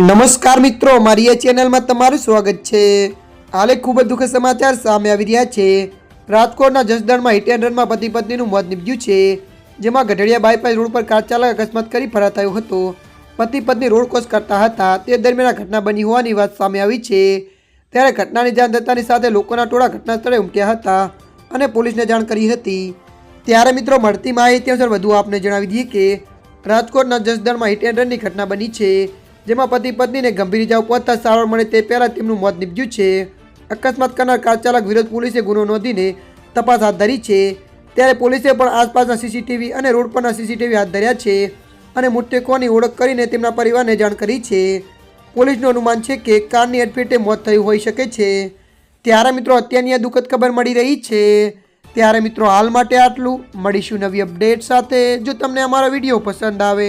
નમસ્કાર મિત્રો મારી આ ચેનલમાં તમારું સ્વાગત છે. હાલે ખૂબ જ દુઃખદ સમાચાર સામે આવી રહ્યા છે. રાજકોટના જસદણમાં હિટ એન્ડ રનમાં પતિ પત્નીનું મોત નીપજ્યું છે, જેમાં ગઢડિયા બાયપાસ રોડ પર કાર ચાલક અકસ્માત કરી ફરાર થયો હતો. પતિ પત્ની રોડ ક્રોસ કરતા હતા, તે દરમિયાન ઘટના બની હોવાની વાત સામે આવી છે. ત્યારે ઘટનાની જાણ થતાની સાથે લોકોના ટોળા ઘટના સ્થળે ઉમટ્યા હતા અને પોલીસને જાણ કરી હતી. ત્યારે મિત્રો, મળતી માહિતી અનુસાર વધુ આપને જણાવી દઈએ કે રાજકોટના જસદણમાં હિટ એન્ડ રનની ઘટના બની છે. જેમાં પતિ પત્નીને ગંભીર ઇજાઓ પહોંચતા સારવાર મળે તે પહેલાં તેમનું મોત નીપજ્યું છે. અકસ્માત કરનાર કાર ચાલક વિરોધ પોલીસે ગુનો નોંધીને તપાસ હાથ ધરી છે. ત્યારે પોલીસે પણ આસપાસના સીસીટીવી અને રોડ પરના સીસીટીવી હાથ ધર્યા છે અને મૃતકોની ઓળખ કરીને તેમના પરિવારને જાણ કરી છે. પોલીસનું અનુમાન છે કે કારની અડફેટે મોત થયું હોઈ શકે છે. ત્યારે મિત્રો અત્યારની આ દુઃખદ ખબર મળી રહી છે. ત્યારે મિત્રો હાલ માટે આટલું. મળીશું નવી અપડેટ સાથે. જો તમને અમારો વીડિયો પસંદ આવે